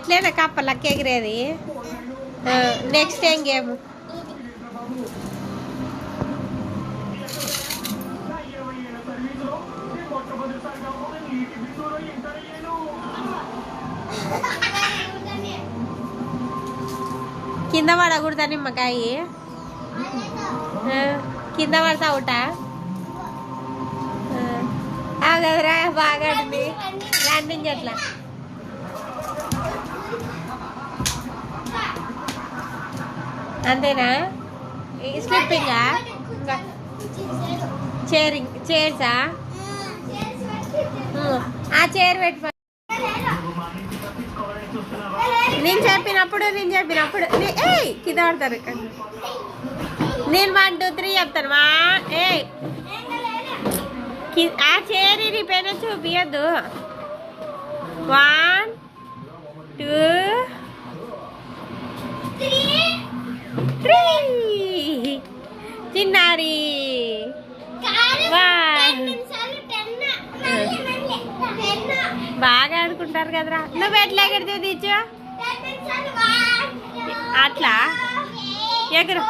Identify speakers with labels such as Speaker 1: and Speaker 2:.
Speaker 1: అట్లేనా కప్ప లక్క ఎగిరేది. నెక్స్ట్ ఏం గేమ్ కింద పడకూడదా నిమ్మకాయ? కింద పడతా ఉంటా కదరా బాగా రన్నింగ్ ల్యాండింగ్ అంతేనా? స్లిప్పింగా? చైరింగ్ చైర్సా? ఆ చైర్ పెట్టి నేను చెప్పినప్పుడు నేను చెప్పినప్పుడు ఏయ్ కింద పడతారు. నేను వన్ టూ త్రీ చెప్తాను. వా ఏయ్. కి- ఆ చైర్ నీ పైన చూపియద్దు. వన్ టూ చిన్నారి. బాగా ఆడుకుంటారు కదరా. నువ్వు ఎట్లా ఎగడితే తీచ్చు అట్లా? ఎగురు.